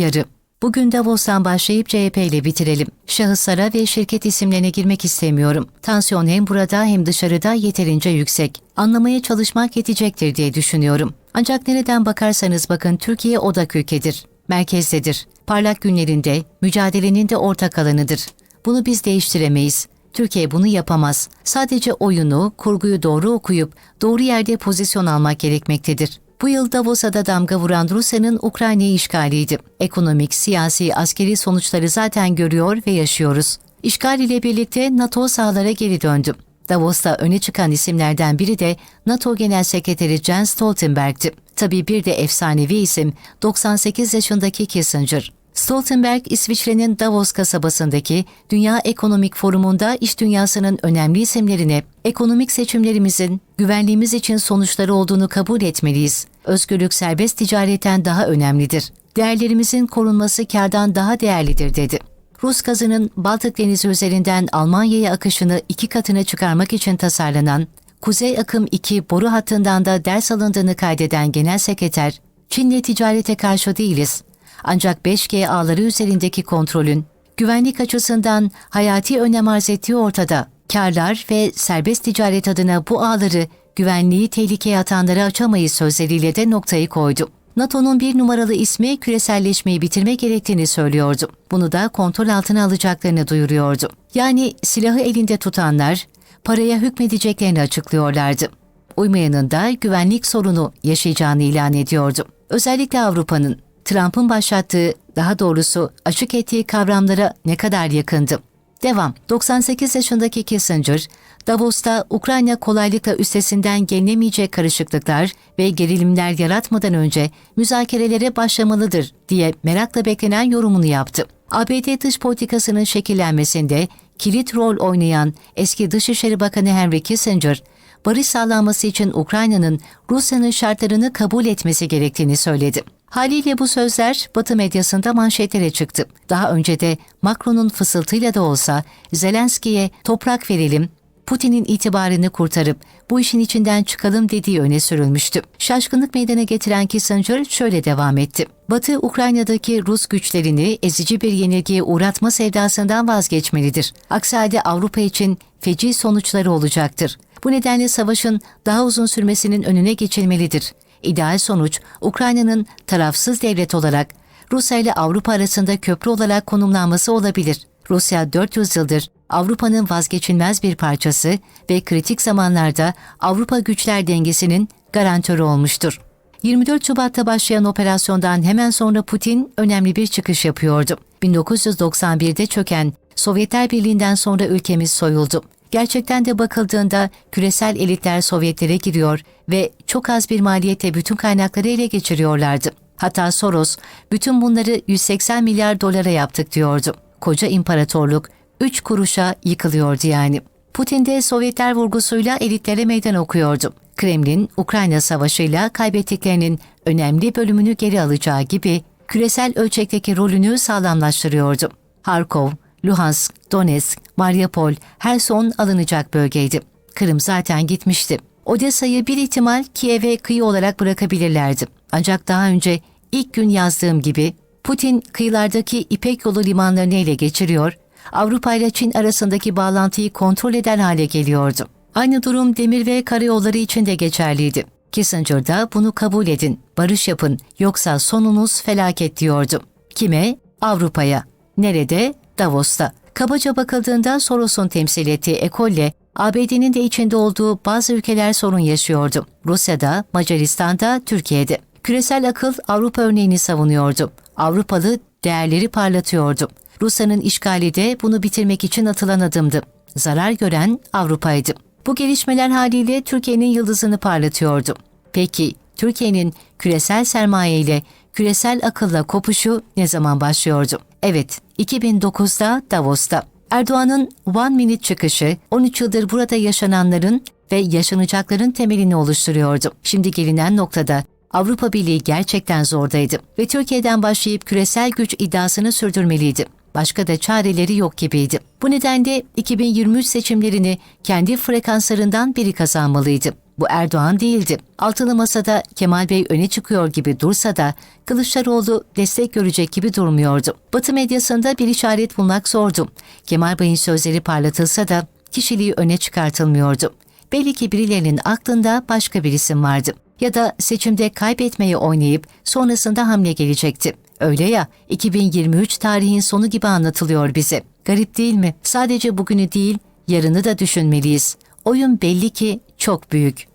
Yarı. Bugün Davos'tan başlayıp CHP ile bitirelim. Şahıslara ve şirket isimlerine girmek istemiyorum. Tansiyon hem burada hem dışarıda yeterince yüksek. Anlamaya çalışmak yetecektir diye düşünüyorum. Ancak nereden bakarsanız bakın Türkiye odak ülkedir. Merkezdedir. Parlak günlerinde, mücadelenin de ortak alanıdır. Bunu biz değiştiremeyiz. Türkiye bunu yapamaz. Sadece oyunu, kurguyu doğru okuyup doğru yerde pozisyon almak gerekmektedir. Bu yıl Davos'a da damga vuran Rusya'nın Ukrayna'yı işgaliydi. Ekonomik, siyasi, askeri sonuçları zaten görüyor ve yaşıyoruz. İşgal ile birlikte NATO sahalara geri döndü. Davos'ta öne çıkan isimlerden biri de NATO Genel Sekreteri Jens Stoltenberg'ti. Tabii bir de efsanevi isim 98 yaşındaki Kissinger. Stoltenberg, İsviçre'nin Davos kasabasındaki Dünya Ekonomik Forumu'nda iş dünyasının önemli isimlerine ekonomik seçimlerimizin güvenliğimiz için sonuçları olduğunu kabul etmeliyiz. Özgürlük serbest ticaretten daha önemlidir. Değerlerimizin korunması kardan daha değerlidir dedi. Rus gazının Baltık Denizi üzerinden Almanya'ya akışını iki katına çıkarmak için tasarlanan Kuzey Akım 2 boru hattından da ders alındığını kaydeden Genel Sekreter, Çin'le ticarete karşı değiliz. Ancak 5G ağları üzerindeki kontrolün güvenlik açısından hayati önem arz ettiği ortada. Karlar ve serbest ticaret adına bu ağları güvenliği tehlikeye atanlara açamayız sözleriyle de noktayı koydu. NATO'nun bir numaralı ismi küreselleşmeyi bitirme gerektiğini söylüyordu. Bunu da kontrol altına alacaklarını duyuruyordu. Yani silahı elinde tutanlar paraya hükmedeceklerini açıklıyorlardı. Uymayanın da güvenlik sorunu yaşayacağını ilan ediyordu. Özellikle Avrupa'nın Trump'ın başlattığı, daha doğrusu açık ettiği kavramlara ne kadar yakındı. Devam. 98 yaşındaki Kissinger, Davos'ta Ukrayna kolaylıkla üstesinden gelinemeyecek karışıklıklar ve gerilimler yaratmadan önce müzakerelere başlamalıdır diye merakla beklenen yorumunu yaptı. ABD dış politikasının şekillenmesinde kilit rol oynayan eski Dışişleri Bakanı Henry Kissinger, barış sağlanması için Ukrayna'nın Rusya'nın şartlarını kabul etmesi gerektiğini söyledi. Haliyle bu sözler Batı medyasında manşetlere çıktı. Daha önce de Macron'un fısıltıyla da olsa Zelenski'ye toprak verelim, Putin'in itibarını kurtarıp bu işin içinden çıkalım dediği öne sürülmüştü. Şaşkınlık meydana getiren Kissinger şöyle devam etti. Batı, Ukrayna'daki Rus güçlerini ezici bir yenilgiye uğratma sevdasından vazgeçmelidir. Aksi halde Avrupa için feci sonuçları olacaktır. Bu nedenle savaşın daha uzun sürmesinin önüne geçilmelidir. İdeal sonuç, Ukrayna'nın tarafsız devlet olarak Rusya ile Avrupa arasında köprü olarak konumlanması olabilir. Rusya 400 yıldır Avrupa'nın vazgeçilmez bir parçası ve kritik zamanlarda Avrupa güçler dengesinin garantörü olmuştur. 24 Şubat'ta başlayan operasyondan hemen sonra Putin önemli bir çıkış yapıyordu. 1991'de çöken Sovyetler Birliği'nden sonra ülkemiz soyuldu. Gerçekten de bakıldığında küresel elitler Sovyetlere giriyor ve çok az bir maliyete bütün kaynakları ele geçiriyorlardı. Hatta Soros bütün bunları 180 milyar dolara yaptık diyordu. Koca imparatorluk 3 kuruşa yıkılıyordu yani. Putin de Sovyetler vurgusuyla elitlere meydan okuyordu. Kremlin, Ukrayna Savaşı'yla kaybettiklerinin önemli bölümünü geri alacağı gibi küresel ölçekteki rolünü sağlamlaştırıyordu. Harkov, Luhansk, Donetsk, Mariupol her son alınacak bölgeydi. Kırım zaten gitmişti. Odessa'yı bir ihtimal Kiev'e kıyı olarak bırakabilirlerdi. Ancak daha önce ilk gün yazdığım gibi Putin kıyılardaki İpek yolu limanlarını ele geçiriyor, Avrupa ile Çin arasındaki bağlantıyı kontrol eder hale geliyordu. Aynı durum demir ve karayolları için de geçerliydi. Kissinger da bunu kabul edin, barış yapın yoksa sonunuz felaket diyordu. Kime? Avrupa'ya. Nerede? Davos'ta. Kabaca bakıldığında Soros'un temsil ettiği ekolle ABD'nin de içinde olduğu bazı ülkeler sorun yaşıyordu. Rusya'da, Macaristan'da, Türkiye'de. Küresel akıl Avrupa örneğini savunuyordu. Avrupalı değerleri parlatıyordu. Rusya'nın işgali de bunu bitirmek için atılan adımdı. Zarar gören Avrupa'ydı. Bu gelişmeler haliyle Türkiye'nin yıldızını parlatıyordu. Peki Türkiye'nin küresel sermaye ile küresel akılla kopuşu ne zaman başlıyordu? Evet, 2009'da Davos'ta. Erdoğan'ın One Minute çıkışı 13 yıldır burada yaşananların ve yaşanacakların temelini oluşturuyordu. Şimdi gelinen noktada Avrupa Birliği gerçekten zordaydı ve Türkiye'den başlayıp küresel güç iddiasını sürdürmeliydi. Başka da çareleri yok gibiydi. Bu nedenle 2023 seçimlerini kendi frekanslarından biri kazanmalıydı. Bu Erdoğan değildi. Altılı Masa'da Kemal Bey öne çıkıyor gibi dursa da Kılıçdaroğlu destek görecek gibi durmuyordu. Batı medyasında bir işaret bulmak zordu. Kemal Bey'in sözleri parlatılsa da kişiliği öne çıkartılmıyordu. Belli ki birilerinin aklında başka bir isim vardı. Ya da seçimde kaybetmeyi oynayıp sonrasında hamle gelecekti. Öyle ya, 2023 tarihin sonu gibi anlatılıyor bize. Garip değil mi? Sadece bugünü değil, yarını da düşünmeliyiz. Oyun belli ki çok büyük.